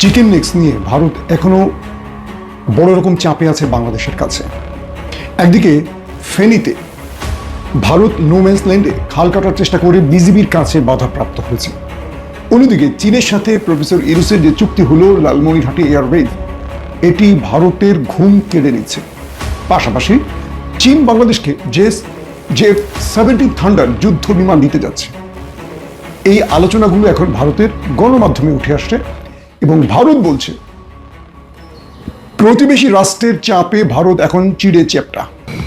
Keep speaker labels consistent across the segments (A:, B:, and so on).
A: Chicken next নিয়ে ভারত এখনও বড় রকম চাপে আছে বাংলাদেশের কাছে। একদিকে ফেনীতে ভারত নোম্যান্স ল্যান্ডে খাল কাটার চেষ্টা করে বিজিবির কাছে বাধাপ্রাপ্ত হয়েছে। অন্যদিকে চীনের সাথে প্রফেসর ইরুসের যে চুক্তি হলো লালমনিরহাটে এয়ারওয়েজ, এটি ভারতের ঘুম কেড়ে নিচ্ছে। পাশাপাশি চীন বাংলাদেশকে যে যে সেভেন্টিন থান্ডার যুদ্ধ বিমান দিতে যাচ্ছে। এই আলোচনাগুলো এখন ভারতের গণমাধ্যমে উঠে আসছে। এবং ভারত বলছে প্রতিবেশী রাষ্ট্রের চাপে ভারত এখন চিড়ে চেপটা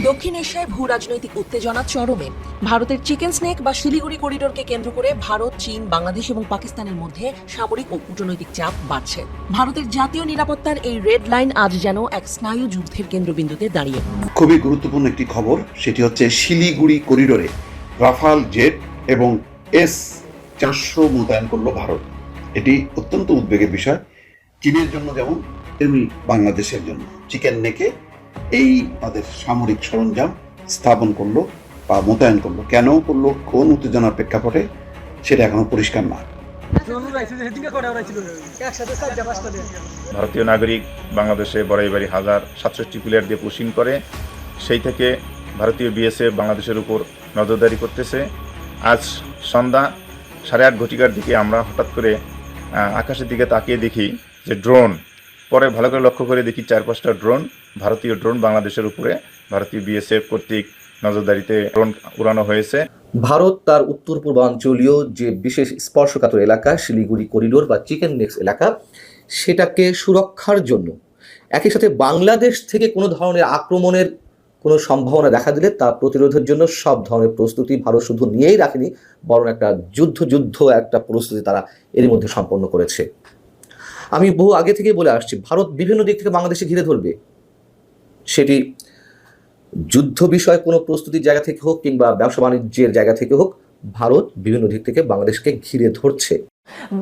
B: দক্ষিণ এশিয়ায় ভূ রাজনৈতিক উত্তেজনা চরমে। ভারতের চিকেন স্নেক বা শিলিগুড়ি করিডোরকে কেন্দ্র করে ভারত চীন বাংলাদেশ এবং পাকিস্তানের মধ্যে সামরিক ও কূটনৈতিক চাপ বাড়ছে। ভারতের জাতীয় নিরাপত্তার এই রেড লাইন আজ যেন এক স্নায়ু যুদ্ধের কেন্দ্রবিন্দুতে দাঁড়িয়ে।
C: খুবই গুরুত্বপূর্ণ একটি খবর সেটি হচ্ছে শিলিগুড়ি করিডোরে রাফাল জেট এবং এস চারশো মোতায়েন করল ভারত। এটি অত্যন্ত উদ্বেগের বিষয়। চীনের জন্য যেমন, তেমনি বাংলাদেশের জন্য। চিকেন নেকে এই তাদের সামরিক সরঞ্জাম স্থাপন করল বা মোতায়েন করল। কেন করল? কোন উত্তেজনার প্রেক্ষাপটে? সেটা এখনও পরিষ্কার না।
D: ভারতীয় নাগরিক বাংলাদেশে বড়াই বাড়ি হাজার সাতষট্টি প্লেয়ার দিয়ে পুশিং করে, সেই থেকে ভারতীয় বিএসএফ বাংলাদেশের উপর নজরদারি করতেছে। আজ সন্ধ্যা সাড়ে আট ঘটিকার দিকে আমরা হঠাৎ করে আকাশের দিকে তাকিয়ে দেখি যে ড্রোন পরে ভালো করে লক্ষ্য করে দেখি চার পাঁচটা ড্রোন ভারতীয় ড্রোন বাংলাদেশের উপরে, ভারতীয় বিএসএফ কর্তৃক নজরদারিতে ড্রোন উড়ানো হয়েছে।
E: ভারত তার উত্তর পূর্বাঞ্চলীয় যে বিশেষ স্পর্শকাতর এলাকা, শিলিগুড়ি করিডোর বা চিকেন নেক্স এলাকা, সেটাকে সুরক্ষার জন্য। একই সাথে বাংলাদেশ থেকে কোনো ধরনের আক্রমণের কোনো সম্ভাবনা দেখা দিলে তা প্রতিরোধের জন্য সব ধরনের প্রস্তুতি ভারত শুধু নিয়েই রাখেনি, বরং একটা যুদ্ধ যুদ্ধ একটা প্রস্তুতি তারা এর মধ্যে সম্পন্ন করেছে। আমি বহু আগে থেকে বলে আসছি, ভারত বিভিন্ন দিক থেকে বাংলাদেশে ঘিরে ধরবে। সেটি যুদ্ধ বিষয়ে কোনো প্রস্তুতির জায়গা থেকে হোক কিংবা ব্যবসা বাণিজ্যের জায়গা থেকে হোক, ভারত বিভিন্ন দিক থেকে বাংলাদেশকে ঘিরে ধরছে।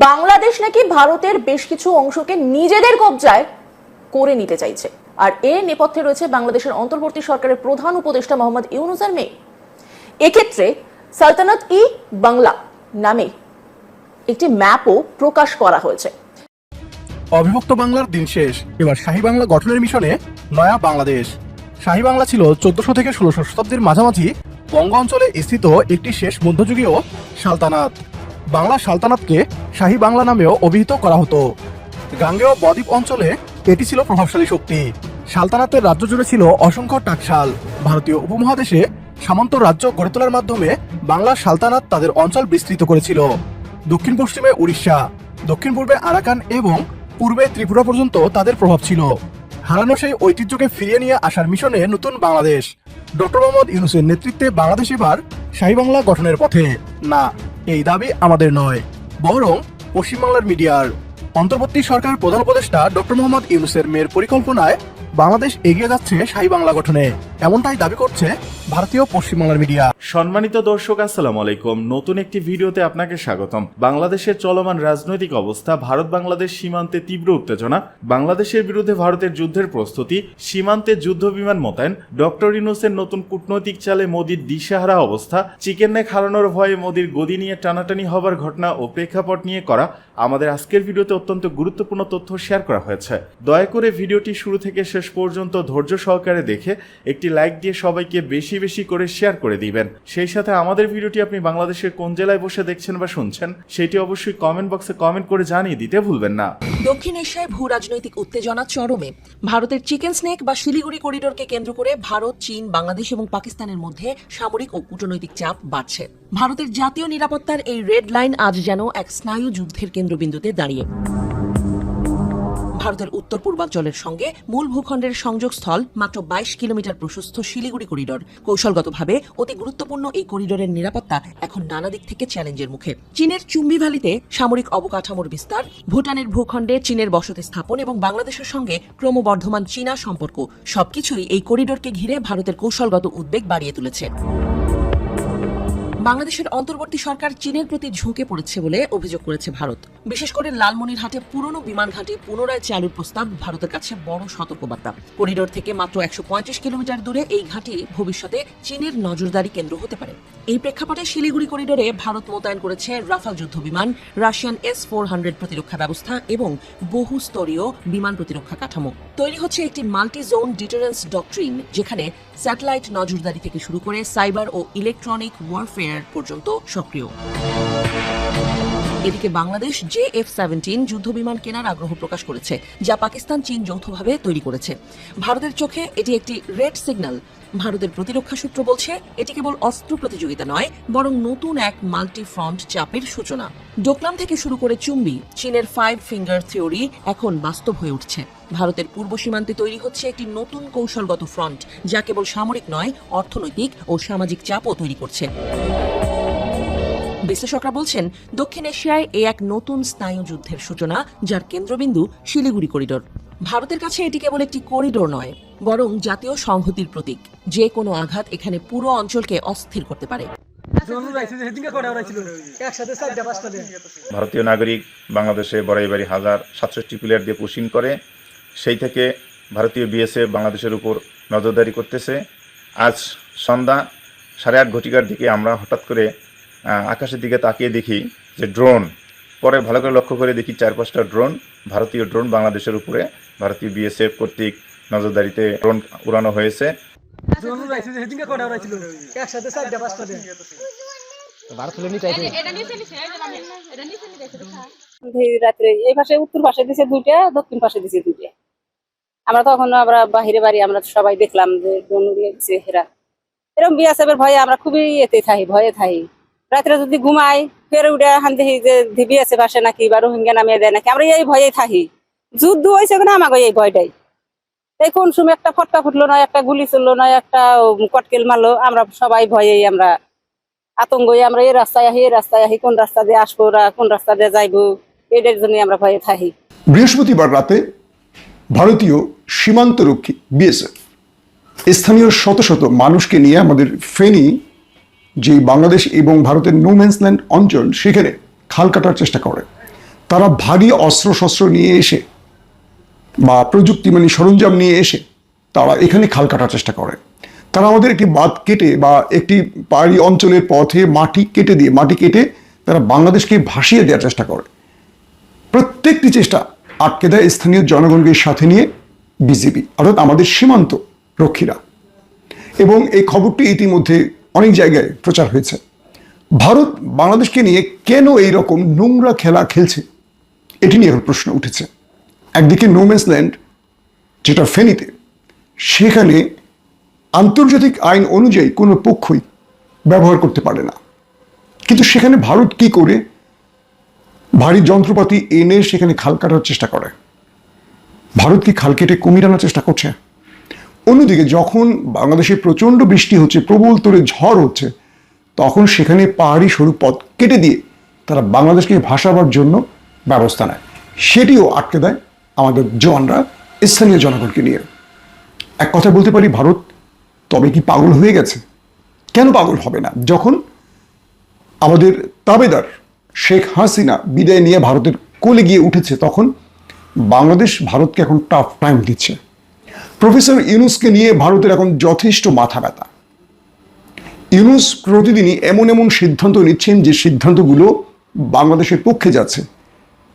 F: বাংলাদেশ নাকি ভারতের বেশ কিছু অংশকে নিজেদের কবজায় করে নিতে চাইছে। আর এর নেপথ্যে রয়েছে বাংলাদেশের অন্তর্বর্তী সরকারের প্রধান উপদেষ্টা মোহাম্মদ ইউনুসের মেয়ে। এক্ষেত্রে সালতানাত ই বাংলা নামে একটি ম্যাপও প্রকাশ করা হয়েছে।
G: অবিভক্ত বাংলার দিন শেষ। এবার শাহী বাংলা গঠনের মিশনে নয়া বাংলাদেশ। শাহী বাংলা ছিল চোদ্দশো থেকে ষোলোশো শতাব্দীর মাঝামাঝি বঙ্গ অঞ্চলে স্থিত একটি শেষ মধ্যযুগীয় সালতানাত। বাংলা সালতানাতকে শাহী বাংলা নামেও অভিহিত করা হতো। গাঙ্গেয় বদ্বীপ অঞ্চলে এটি ছিল প্রভাবশালী শক্তি। সালতানাতের রাজ্য জুড়ে ছিল অসংখ্য টাকশাল। ভারতীয় উপমহাদেশে সামন্ত রাজ্য গড়ে তোলার মাধ্যমে বাংলা সালতানাত তাদের অঞ্চল বিস্তৃত করেছিল। দক্ষিণ পশ্চিমে উড়িষ্যা, দক্ষিণ পূর্বে আরাকান এবং পূর্বে ত্রিপুরা পর্যন্ত তাদের প্রভাব ছিল। হারানো সেই ঐতিহ্যকে ফিরিয়ে নিয়ে আসার মিশনে নতুন বাংলাদেশ। ডক্টর মোহাম্মদ ইউনুসের নেতৃত্বে বাংলাদেশ এবার শাহী বাংলা গঠনের পথে। না, এই দাবি আমাদের নয়, বরং পশ্চিমবাংলার মিডিয়ার। অন্তর্বর্তী সরকার প্রধান উপদেষ্টা ডক্টর মোহাম্মদ ইউনুসের মেয়ের পরিকল্পনায় বাংলাদেশ এগিয়ে যাচ্ছে শাহী বাংলা গঠনে। এমনটাই দাবি করছে ভারতীয় পশ্চিমবাংলার মিডিয়া।
H: সম্মানিত দর্শক, আসসালামু আলাইকুম। নতুন একটি ভিডিওতে আপনাকে স্বাগতম। বাংলাদেশের চলমান রাজনৈতিক অবস্থা ভারত বাংলাদেশ সীমান্তে তীব্র উত্তেজনা, বাংলাদেশের বিরুদ্ধে ভারতের যুদ্ধের প্রস্তুতি, সীমান্তে যুদ্ধ বিমান মোতায়েন, ডক্টর ইনুসের নতুন কূটনৈতিক চালে মোদির দিশেহারা অবস্থা, চিকেন নেক হারানোর ভয়ে মোদির গদি নিয়ে টানাটানি হবার ঘটনা ও প্রেক্ষাপট নিয়ে করা আমাদের আজকের ভিডিওতে অত্যন্ত গুরুত্বপূর্ণ তথ্য শেয়ার করা হয়েছে। দয়া করে ভিডিওটি শুরু থেকে শেষ পর্যন্ত ধৈর্য সহকারে দেখে একটি লাইক দিয়ে সবাইকে বেশি বেশি করে শেয়ার করে দিবেন। সেই সাথে আমাদের ভিডিওটি আপনি বাংলাদেশের কোন জেলায় বসে দেখছেন বা শুনছেন, সেটি অবশ্যই কমেন্ট বক্সে কমেন্ট করে জানিয়ে দিতে ভুলবেন না।
B: দক্ষিণ এশিয়ায় ভূ রাজনৈতিক উত্তেজনা চরমে। ভারতের চিকেন স্নেক বা শিলিগুড়ি করিডোরকে কেন্দ্র করে ভারত, চীন, বাংলাদেশ এবং পাকিস্তানের মধ্যে সামরিক ও কূটনৈতিক চাপ বাড়ছে। ভারতের জাতীয় নিরাপত্তার এই রেড লাইন আজ যেন এক স্নায়ু যুদ্ধের কেন্দ্রবিন্দুতে দাঁড়িয়ে। ভারতের উত্তর পূর্বাঞ্চলের সঙ্গে মূল ভূখণ্ডের সংযোগস্থল মাত্র বাইশ কিলোমিটার প্রশস্ত শিলিগুড়ি করিডোর। কৌশলগতভাবে অতি গুরুত্বপূর্ণ এই করিডোরের নিরাপত্তা এখন নানা দিক থেকে চ্যালেঞ্জের মুখে। চীনের চুম্বি ভ্যালিতে সামরিক অবকাঠামোর বিস্তার, ভুটানের ভূখণ্ডে চীনের বসতি স্থাপন এবং বাংলাদেশের সঙ্গে ক্রমবর্ধমান চীনা সম্পর্ক, সবকিছুই এই করিডোরকে ঘিরে ভারতের কৌশলগত উদ্বেগ বাড়িয়ে তুলেছে। বাংলাদেশের অন্তর্বর্তী সরকার চীনের প্রতি ঝুঁকে পড়েছে বলে অভিযোগ করেছে ভারত। বিশেষ করে লালমনিরহাটে পুরনো বিমান ঘাঁটি পুনরায় চালুর প্রস্তাব, ভারতের কাছে বড় সতর্কবার্তা। করিডোর থেকে মাত্র একশো কিলোমিটার দূরে এই ঘাঁটি ভবিষ্যতে চীনের নজরদারি কেন্দ্র হতে পারে। এই প্রেক্ষাপটে শিলিগুড়ি করিডোরে ভারত মোতায়েন করেছে রাফাল যুদ্ধ বিমান, রাশিয়ান এস ফোর হান্ড্রেড প্রতিরক্ষা ব্যবস্থা এবং বহু স্তরীয় বিমান প্রতিরক্ষা কাঠামো। তৈরি হচ্ছে একটি মাল্টি জোন ডিটারেন্স ডকট্রিন, যেখানে স্যাটেলাইট নজরদারি থেকে শুরু করে সাইবার ও ইলেকট্রনিক ওয়ারফেয়ার পর্যন্ত সক্রিয়। এদিকে বাংলাদেশ জে এফ সেভেন্টিন যুদ্ধ বিমান কেনার আগ্রহ প্রকাশ করেছে, যা পাকিস্তান চীন যৌথভাবে তৈরি করেছে। ভারতের চোখে এটি একটি রেড সিগন্যাল ভারতের প্রতিরক্ষা সূত্র বলছে, এটি কেবল অস্ত্র প্রতিযোগিতা নয়, বরং নতুন এক মাল্টি ফ্রন্ট চাপের সূচনা। ডোকলাম থেকে শুরু করে চুম্বি, চীনের ফাইভ ফিঙ্গার থিওরি এখন বাস্তব হয়ে উঠছে। ভারতের পূর্ব সীমান্তে তৈরি হচ্ছে একটি নতুন কৌশলগত ফ্রন্ট যা কেবল সামরিক নয়, অর্থনৈতিক ও সামাজিক চাপও তৈরি করছে। বিশ্লেষকরা বলছেন, দক্ষিণ এশিয়ায় এ এক নতুন স্নায়ু যুদ্ধের সূচনা, যার কেন্দ্রবিন্দু শিলিগুড়ি করিডোর। ভারতের কাছে এটি কেবল একটি করিডোর নয়, বরং জাতীয় সংহতির প্রতীক। যে কোনো আঘাত এখানে পুরো অঞ্চলকে অস্থির করতে পারে।
D: ভারতীয় নাগরিক বাংলাদেশে বড়াই বাড়ি হাজার সাতষট্টি প্লেয়ার দিয়ে পুশিং করে, সেই থেকে ভারতীয় বিএসএফ বাংলাদেশের উপর নজরদারি করতেছে। আজ সন্ধ্যা সাড়ে আট ঘটিকার দিকে আমরা হঠাৎ করে আকাশের দিকে তাকিয়ে দেখি যে ড্রোন পরে ভালো করে লক্ষ্য করে দেখি চার পাঁচটা ড্রোন ভারতীয় ড্রোন বাংলাদেশের উপরে ভারতীয় বিএসএফ কর্তৃক নজরদারিতে উড়ানো হয়েছে।
I: রাত্রে দক্ষিণ পাশে দিছে দুইটা। আমরা আমরা বাড়ি, আমরা সবাই দেখলাম যে এরকম ভয়ে আমরা খুবই এতে থাকি, ভয়ে থাকি। রাত্রে যদি ঘুমাই, ফের উঠে হান দেখি যে বিএসএফ আসে নাকি বা রোহিঙ্গা নামিয়ে দেয় নাকি, আমরা এই ভয়ে থাকি। যুদ্ধ হয়েছে কিনা আমাকে এই ভয়টাই। এই কোন সময় একটা ফটকা ফুটলো নয়, একটা গুলি চলল নয়, একটা কটকেল মারলো, আমরা সবাই ভয়েই আমরা আতঙ্ক আমরা এই রাস্তায় আহি, এই রাস্তায় আহি, কোন রাস্তা দিয়ে আসব ওরা কোন রাস্তা দিয়ে যাইবো এটার জন্য আমরা ভয়ে থাকি।
A: বৃহস্পতিবার রাতে ভারতীয় সীমান্তরক্ষী বিএসএফ স্থানীয় শত শত মানুষকে নিয়ে আমাদের ফেনী যে বাংলাদেশ এবং ভারতের নোম্যান্সল্যান্ড অঞ্চল, সেখানে খাল কাটার চেষ্টা করে। তারা ভারী অস্ত্রশস্ত্র নিয়ে এসে বা প্রযুক্তি মানে সরঞ্জাম নিয়ে এসে তারা এখানে খাল কাটার চেষ্টা করে। তারা আমাদের একটি বাঁধ কেটে বা একটি পাহাড়ি অঞ্চলের পথে মাটি কেটে দিয়ে, মাটি কেটে তারা বাংলাদেশকে ভাসিয়ে দেওয়ার চেষ্টা করে। প্রত্যেকটি চেষ্টা আটকে দেয় স্থানীয় জনগণকে সাথে নিয়ে বিজেপি অর্থাৎ আমাদের সীমান্ত রক্ষীরা। এবং এই খবরটি ইতিমধ্যে অনেক জায়গায় প্রচার হয়েছে। ভারত বাংলাদেশকে নিয়ে কেন এই রকম নোংরা খেলা খেলছে? এটি নিয়ে এখন প্রশ্ন উঠেছে। একদিকে নোম্যান্স ল্যান্ড যেটা ফেনীতে, সেখানে আন্তর্জাতিক আইন অনুযায়ী কোনো পক্ষই ব্যবহার করতে পারে না। কিন্তু সেখানে ভারত কি করে ভারী যন্ত্রপাতি এনে সেখানে খাল কাটার চেষ্টা করে? ভারত কি খাল কেটে কুমির আনার চেষ্টা করছে? অন্যদিকে যখন বাংলাদেশে প্রচণ্ড বৃষ্টি হচ্ছে, প্রবল তোরে ঝড় হচ্ছে, তখন সেখানে পাহাড়ি সরু পথ কেটে দিয়ে তারা বাংলাদেশকে ভাসাবার জন্য ব্যবস্থা নেয়। সেটিও আটকে দেয় আমাদের জওয়ানরা স্থানীয় জনগণকে নিয়ে। এক কথা বলতে পারি, ভারত তবে কি পাগল হয়ে গেছে? কেন পাগল হবে না? যখন আমাদের তাবেদার শেখ হাসিনা বিদায় নিয়ে ভারতের কোলে গিয়ে উঠেছে, তখন বাংলাদেশ ভারতকে এখন টাফ টাইম দিচ্ছে। প্রফেসর ইউনুসকে নিয়ে ভারতের এখন যথেষ্ট মাথা ব্যথা। ইউনুস প্রতিদিনই এমন এমন সিদ্ধান্ত নিচ্ছেন যে সিদ্ধান্তগুলো বাংলাদেশের পক্ষে যাচ্ছে।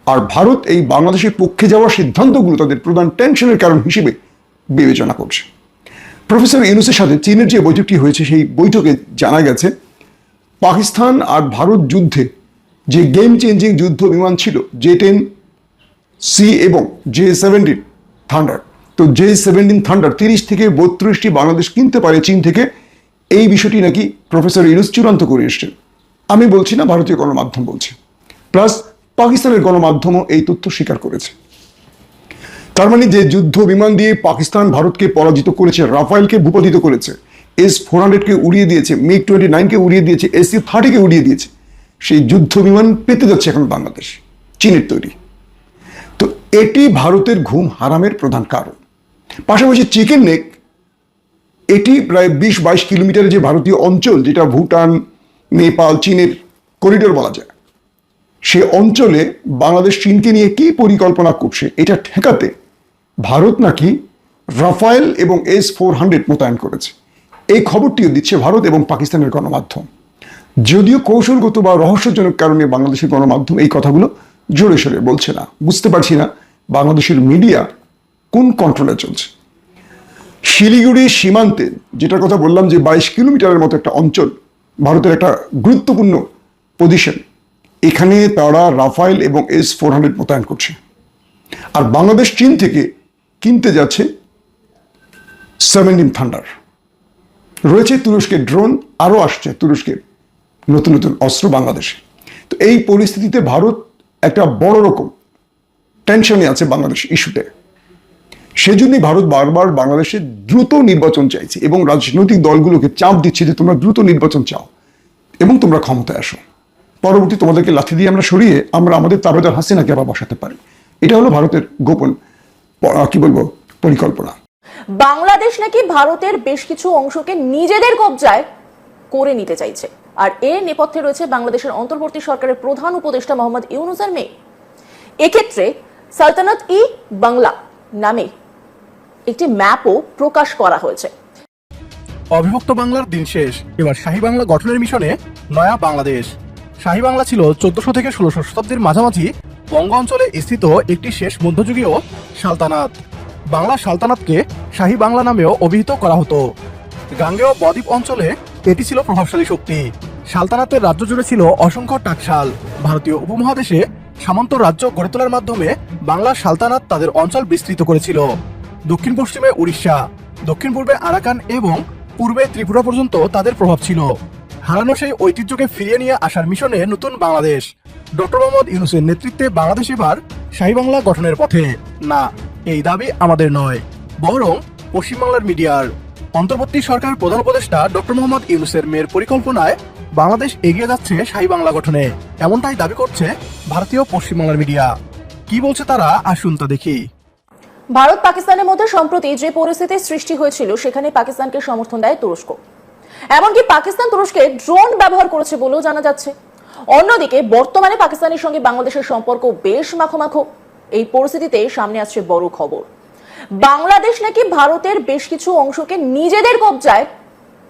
A: আর ভারত এই বাংলাদেশের পক্ষে যাওয়া সিদ্ধান্তগুলো তাদের প্রধান টেনশনের কারণ হিসেবে বিবেচনা করছে। প্রফেসর ইউনুসের সাথে চীনের যে বৈঠকটি হয়েছে, সেই বৈঠকে জানা গেছে, পাকিস্তান আর ভারত যুদ্ধে যে গেম চেঞ্জিং যুদ্ধ বিমান ছিল জে টেন সি এবং জে সেভেন্টিন থান্ডার তো জে সেভেন্টিন থান্ডার তিরিশ থেকে বত্রিশটি বাংলাদেশ কিনতে পারে চীন থেকে, এই বিষয়টি নাকি প্রফেসর ইউনুস চূড়ান্ত করে এসছেন। আমি বলছি না, ভারতীয় গণমাধ্যম বলছে। প্লাস পাকিস্তানের গণমাধ্যমও এই তথ্য স্বীকার করেছে। তার মানে যে যুদ্ধ বিমান দিয়ে পাকিস্তান ভারতকে পরাজিত করেছে, রাফায়েলকে ভূপাতিত করেছে, এস ফোর হান্ড্রেডকে উড়িয়ে দিয়েছে, মিগ টোয়েন্টি নাইনকে উড়িয়ে দিয়েছে, এসি থার্টিকে উড়িয়ে দিয়েছে, সেই যুদ্ধ বিমান পেতে যাচ্ছে এখন বাংলাদেশ, চীনের তৈরি। তো এটি ভারতের ঘুম হারামের প্রধান কারণ। পাশাপাশি চিকেন নেক, এটি প্রায় বিশ বাইশ কিলোমিটারের যে ভারতীয় অঞ্চল, যেটা ভুটান, নেপাল, চীনের করিডোর বলা যায়। সে অঞ্চলে বাংলাদেশ চীনকে নিয়ে কি পরিকল্পনা করছে? এটা ঠেকাতে ভারত নাকি রাফায়েল এবং এস ফোর হান্ড্রেড মোতায়েন করেছে। এই খবরটিও দিচ্ছে ভারত এবং পাকিস্তানের গণমাধ্যম। যদিও কৌশলগত বা রহস্যজনক কারণে বাংলাদেশের গণমাধ্যম এই কথাগুলো জোরে সোরে বলছে না। বুঝতে পারছি না বাংলাদেশের মিডিয়া কোন কন্ট্রোলে চলছে। শিলিগুড়ি সীমান্তে, যেটার কথা বললাম যে বাইশ কিলোমিটারের মতো একটা অঞ্চল, ভারতের একটা গুরুত্বপূর্ণ পজিশন এখানে তারা রাফাইল এবং এস ফোর হান্ড্রেড মোতায়েন করছে। আর বাংলাদেশ চীন থেকে কিনতে যাচ্ছে সেভেন্টিন থান্ডার রয়েছে তুরস্কের ড্রোন, আরও আসছে তুরস্কের নতুন নতুন অস্ত্র বাংলাদেশে। তো এই পরিস্থিতিতে ভারত একটা বড় রকম টেনশনে আছে বাংলাদেশ ইস্যুতে। সেজন্যই ভারত বারবার বাংলাদেশে দ্রুত নির্বাচন চাইছে এবং রাজনৈতিক দলগুলোকে চাপ দিচ্ছে যে তোমরা দ্রুত নির্বাচন চাও এবং তোমরা ক্ষমতায় আসো। পরবর্তী তোমাদেরকে লাথি দিয়ে আমরা সরিয়ে আমরা আমাদের তাবেদার হাসিনাকে আবার বসাতে পারি। এটা হলো ভারতের গোপন কি বলব পরিকল্পনা।
F: বাংলাদেশ নাকি ভারতের বেশ কিছু অংশকে নিজেদের কবজায় করে নিতে চাইছে। আর এর নেপথ্যে রয়েছে বাংলাদেশের অন্তর্বর্তী সরকারের প্রধান উপদেষ্টা মোহাম্মদ ইউনুসের মেয়ে। এক্ষেত্রে সালতানাত ই বাংলা নামে একটি ম্যাপও প্রকাশ করা হয়েছে।
G: অবিভক্ত বাংলার দিন শেষ। এবার শাহী বাংলা গঠনের মিশনে নয়া বাংলাদেশ। শাহী বাংলা ছিল চোদ্দশো থেকে ষোলোশো শতাব্দীর মাঝামাঝি বঙ্গ অঞ্চলে স্থিত একটি শেষ মধ্যযুগীয় সালতানাত। বাংলা সালতানাতকে শাহী বাংলা নামেও অভিহিত করা হতো। গাঙ্গেয় বদ্বীপ অঞ্চলে এটি ছিল প্রভাবশালী শক্তি। সালতানাতের রাজ্য জুড়ে ছিল অসংখ্য টাকশাল। ভারতীয় উপমহাদেশে সামন্ত রাজ্য গড়ে তোলার মাধ্যমে বাংলা সালতানাত তাদের অঞ্চল বিস্তৃত করেছিল। দক্ষিণ পশ্চিমে উড়িষ্যা, দক্ষিণ পূর্বে আরাকান এবং পূর্বে ত্রিপুরা পর্যন্ত তাদের প্রভাব ছিল। হারানো সেই ঐতিহ্যকে ফিরিয়ে নিয়ে আসার মিশনে নতুন বাংলাদেশ। ডক্টর মোহাম্মদ ইউনুসের নেতৃত্বে বাংলাদেশ এবার বাংলা গঠনের পথে। না, এই দাবি আমাদের নয়, বরং পশ্চিমবাংলার মিডিয়ার। অন্তর্বর্তী সরকার প্রধান উপদেষ্টা ডক্টর মোহাম্মদ ইউনুসের মেয়ের পরিকল্পনায় বাংলাদেশ এগিয়ে যাচ্ছে শাহী বাংলা গঠনে। এমনটাই দাবি করছে ভারতীয় পশ্চিমবাংলার মিডিয়া। কি বলছে তারা, আসুন তা দেখি।
F: ভারত পাকিস্তানের মধ্যে সম্প্রতি যে পরিস্থিতির সৃষ্টি হয়েছিল, সেখানে পাকিস্তানকে সমর্থন দেয় তুরস্ক। এমনকি পাকিস্তান তুরস্কে ড্রোন ব্যবহার করেছে বলেও জানা যাচ্ছে। অন্যদিকে, বর্তমানে পাকিস্তানের সঙ্গে বাংলাদেশের সম্পর্ক বেশ মাখো এই পরিস্থিতিতে সামনে আসছে বড় খবর। বাংলাদেশ নাকি ভারতের বেশ কিছু অংশকে নিজেদের কবজায়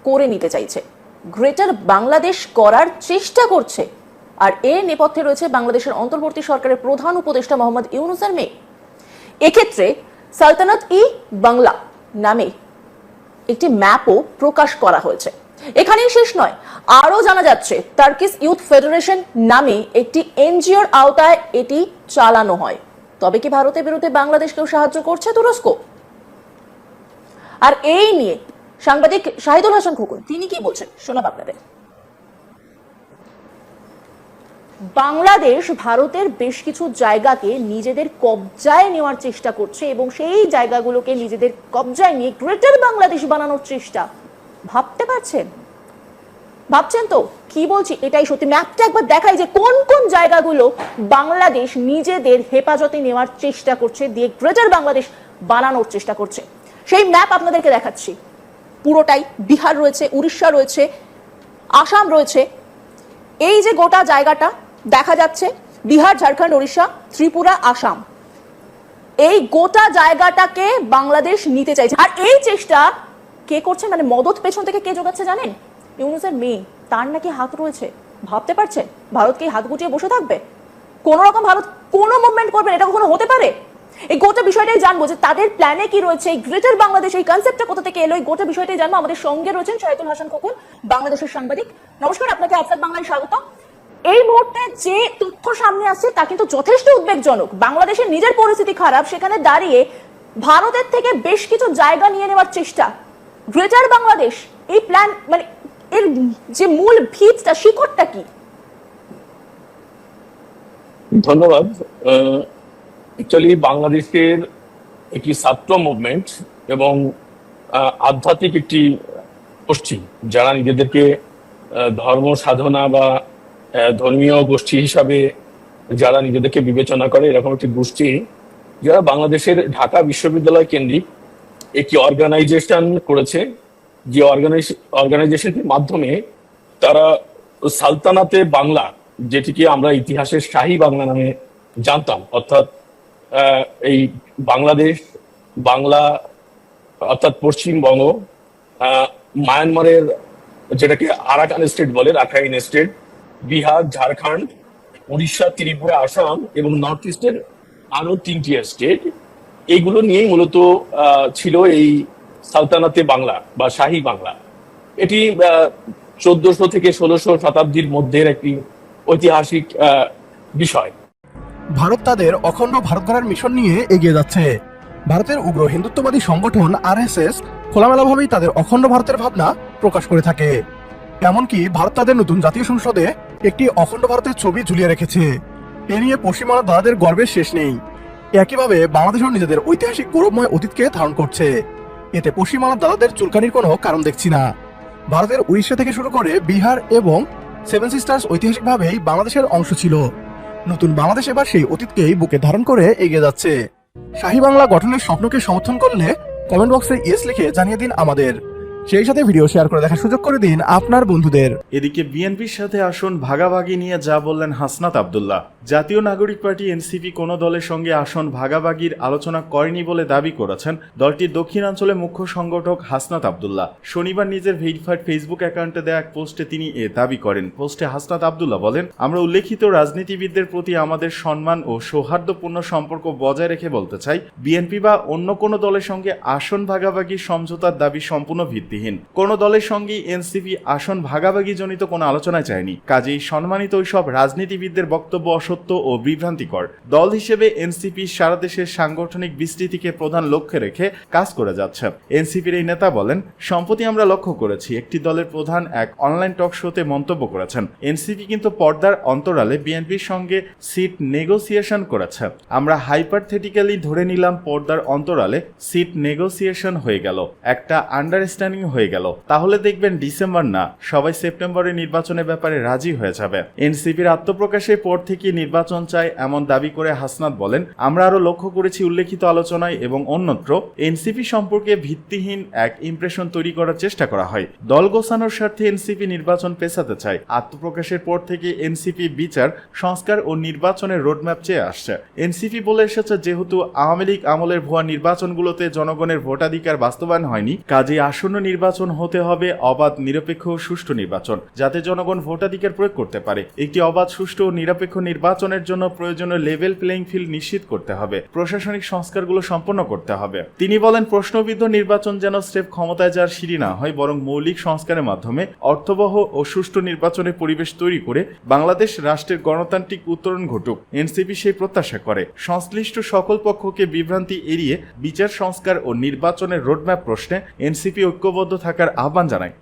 F: করে নিতে চাইছে। গ্রেটার বাংলাদেশ করার চেষ্টা করছে। আর এর নেপথ্যে রয়েছে বাংলাদেশের অন্তর্বর্তী সরকারের প্রধান উপদেষ্টা মোহাম্মদ ইউনুসের মেয়ে। এক্ষেত্রে সালতানাত ই বাংলা নামে একটি ম্যাপও প্রকাশ করা হয়েছে। এখানেই শেষ নয়, আরও জানা যাচ্ছে টার্কিস ইউথ ফেডারেশন নামে একটি এনজিওর আওতায় এটি চালানো হয়। তবে কি ভারতের বিরুদ্ধে বাংলাদেশকেও সাহায্য করছে তুরস্ক? আর এই নিয়ে সাংবাদিক শাহিদুল হাসান খোকন, তিনি কি বলছেন? শোনাব আপনাদের। বাংলাদেশ ভারতের বেশ কিছু জায়গাকে নিজেদের কবজায় নেওয়ার চেষ্টা করছে এবং সেই জায়গাগুলোকে নিজেদের কবজায় নিয়ে গ্রেটার বাংলাদেশ বানানোর চেষ্টা। ভাবতে পারছেন? ভাবছেন তো? কি বলছি? এটাই সত্যি। ম্যাপটা একবার দেখাই যে কোন কোন জায়গাগুলো বাংলাদেশ নিজেদের হেফাজতে নেওয়ার চেষ্টা করছে, দিয়ে গ্রেটার বাংলাদেশ বানানোর চেষ্টা করছে। সেই ম্যাপ আপনাদেরকে দেখাচ্ছি। পুরোটাই বিহার রয়েছে, উড়িষ্যা রয়েছে, আসাম রয়েছে। এই যে গোটা জায়গাটা দেখা যাচ্ছে বিহার, ঝাড়খণ্ড, উড়িষ্যা, ত্রিপুরা, আসাম। এই গোটা জায়গাটাকে বাংলাদেশ নিতে চাইছে। আর এই চেষ্টা কে করছে? মানে মদত পেছন থেকে কে যোগাচ্ছে জানেন? ইউনুসের মেয়ে। তার নাকি হাত রয়েছে। ভাবতে পারছেন ভারত কি হাত গুটিয়ে বসে থাকবে? কোন রকম ভারত কোনো মুভমেন্ট করবে এটা কখনো হতে পারে? এই গোটা বিষয়টাই জানব যে তাদের প্ল্যানে কি রয়েছে? এই গ্রেটার বাংলাদেশ এই কনসেপ্টটা কোথা থেকে এলো? এই গোটা বিষয়টাই জানব। আমাদের সঙ্গে রয়েছেন শাহিদুল হাসান খোকন, বাংলাদেশের সাংবাদিক। নমস্কার, আপনাকে আফসাদ বাংলায় স্বাগত এই মুহূর্তে যে তথ্য সামনে আসছে তা কিন্তু যথেষ্ট উদ্বেগজনক। বাংলাদেশের নিজের পরিস্থিতি খারাপ, সেখানে দাঁড়িয়ে ভারতের থেকে বেশ কিছু জায়গা নিয়ে নেওয়ার চেষ্টা। গ্রেটার বাংলাদেশ, এই প্ল্যান মানে এর যে মূল ভিতটা, শিকড়টা কি?
J: ধন্যবাদ। অ্যাকচুয়ালি বাংলাদেশের একটি ছাত্র মুভমেন্ট এবং আধ্যাত্মিক একটি গোষ্ঠী, যারা নিজেদেরকে ধর্ম সাধনা বা ধর্মীয় গোষ্ঠী হিসাবে যারা নিজেদেরকে বিবেচনা করে, এরকম একটি গোষ্ঠী যারা বাংলাদেশের ঢাকা বিশ্ববিদ্যালয় কেন্দ্রিক একটি অর্গানাইজেশন করেছে। যে অর্গানাইজ অর্গানাইজেশনের মাধ্যমে তারা সালতানাতে বাংলা, যেটিকে আমরা ইতিহাসের শাহী বাংলা নামে জানতাম, অর্থাৎ এই বাংলাদেশ, বাংলা, অর্থাৎ পশ্চিমবঙ্গ মায়ানমারের যেটাকে আরাকান স্টেট বলে, রাখাইন স্টেট বিহার, ঝাড়খণ্ড, উড়িষ্যা, ত্রিপুরা, আসাম এবং নর্থ ইস্টের আরও তিনটি স্টেট। এইগুলো নিয়েই মূলত ছিল এই সালতানাতে বাংলা বা শাহী বাংলা। এটি চোদ্দশো থেকে ষোলোশো শতাব্দীর মধ্যের একটি ঐতিহাসিক বিষয়।
G: ভারত তাদের অখণ্ড ভারত গড়ার মিশন নিয়ে এগিয়ে যাচ্ছে। ভারতের উগ্র হিন্দুত্ববাদী সংগঠন আরএসএস খোলামেলাভাবেই তাদের অখণ্ড ভারতের ভাবনা প্রকাশ করে থাকে। এমনকি ভারত তাদের নতুন জাতীয় সংসদে একটি অখণ্ড ভারতের ছবি ঝুলিয়ে রেখেছে। এ নিয়ে পশ্চিমবাংলার দাদাদের গর্বের শেষ নেই। একইভাবে বাংলাদেশও নিজেদের ঐতিহাসিক গৌরবময় অতীতকে ধারণ করছে। এতে পশ্চিমবাংলার দাদাদের চুলকানির কোনো কারণ দেখছি না। ভারতের উড়িষ্যা থেকে শুরু করে বিহার এবং সেভেন সিস্টার্স ঐতিহাসিকভাবেই বাংলাদেশের অংশ ছিল। নতুন বাংলাদেশ এবার সেই অতীতকেই বুকে ধারণ করে এগিয়ে যাচ্ছে। শাহী বাংলা গঠনের স্বপ্নকে সমর্থন করলে কমেন্ট বক্সে ইয়েস লিখে জানিয়ে দিন আমাদের। সেই সাথে ভিডিও শেয়ার করে দেখার সুযোগ করে দিন আপনার বন্ধুদের।
H: এদিকে বিএনপির সাথে আসন ভাগাভাগি নিয়ে যা বললেন হাসনাত আবদুল্লাহ। জাতীয় নাগরিক পার্টি এনসিপি কোনো দলের সঙ্গে আসন ভাগাভাগির আলোচনা করেনি বলে দাবি করেছেন দলটির দক্ষিণাঞ্চলে মুখ্য সংগঠক হাসনাত আবদুল্লাহ। শনিবার নিজের ভেরিফাইড ফেসবুক অ্যাকাউন্টে দেওয়া এক পোস্টে তিনি এ দাবি করেন। পোস্টে হাসনাত আবদুল্লাহ বলেন, আমরা উল্লেখিত রাজনীতিবিদদের প্রতি আমাদের সম্মান ও সৌহার্দ্যপূর্ণ সম্পর্ক বজায় রেখে বলতে চাই, বিএনপি বা অন্য কোনো দলের সঙ্গে আসন ভাগাভাগি সমঝোতার দাবি সম্পূর্ণ ভিত্তিহীন কোনো দলের সঙ্গে এনসিপি আসন ভাগাভাগি জনিত কোনো আলোচনায় চায়নি কাজেই সম্মানিত ওইসব রাজনীতিবিদদের বক্তব্য অসত্য ও বিভ্রান্তিকর। দল হিসেবে এনসিপি সারা দেশের সাংগঠনিক বিস্তৃতিকে প্রধান লক্ষ্যে রেখে কাজ করে যাচ্ছে। এনসিপির এই নেতা বলেন, সম্প্রতি আমরা লক্ষ্য করেছি, একটি দলের প্রধান এক অনলাইন টক শোতে মন্তব্য করেছেন। এনসিপি কিন্তু পর্দার অন্তরালে বিএনপির সঙ্গে সিট নেগোসিয়েশন করেছে। আমরা হাইপারথেটিক্যালি ধরে নিলাম, পর্দার অন্তরালে সিট নেগোসিয়েশন হয়ে গেল। একটা আন্ডারস্ট্যান্ডিং হয়ে গেল। তাহলে দেখবেন ডিসেম্বর না, সবাই সেপ্টেম্বরে নির্বাচনের ব্যাপারে রাজি হয়ে যাবে। এনসিপির আত্মপ্রকাশের পর থেকে নির্বাচন চায় এমন দাবি করে হাসনাত বলেন, আমরা আরও লক্ষ্য করেছি উল্লেখিত আলোচনায় এবং অন্যত্র এনসিপি সম্পর্কে ভিত্তিহীন এক ইমপ্রেশন তৈরি করার চেষ্টা করা হয়। দল গোছানোর স্বার্থে এনসিপি নির্বাচন পেছাতে চায়। আত্মপ্রকাশের পর থেকে এনসিপি বিচার, সংস্কার ও নির্বাচনের রোডম্যাপ চেয়ে আসছে। এনসিপি বলে এসেছে, যেহেতু আওয়ামী লীগ আমলের ভুয়া নির্বাচনগুলোতে জনগণের ভোটাধিকার বাস্তবায়ন হয়নি কাজে আসন্ন নির্বাচন হতে হবে অবাধ, নিরপেক্ষ সুষ্ঠু নির্বাচন, যাতে জনগণ ভোটাধিকার প্রয়োগ করতে পারে। একটি অবাধ, সুষ্ঠু ও নিরপেক্ষ নির্বাচনের জন্য প্রয়োজনীয় লেভেল প্লেইং ফিল্ড নিশ্চিত করতে হবে। প্রশাসনিক সংস্কারগুলো সম্পন্ন করতে হবে। তিনি বলেন, প্রশ্নবিদ্ধ নির্বাচন যেন স্রেফ ক্ষমতায় যাওয়ার সিঁড়ি না হয়, বরং মৌলিক সংস্কারের মাধ্যমে অর্থবহ ও সুষ্ঠু নির্বাচনের পরিবেশ তৈরি করে বাংলাদেশ রাষ্ট্রের গণতান্ত্রিক উত্তরণ ঘটুক, এনসিপি সেই প্রত্যাশা করে। সংশ্লিষ্ট সকল পক্ষকে বিভ্রান্তি এড়িয়ে বিচার, সংস্কার ও নির্বাচনের রোডম্যাপ প্রশ্নে এনসিপি ঐক্যবদ্ধ থাকার আহ্বান জানায়।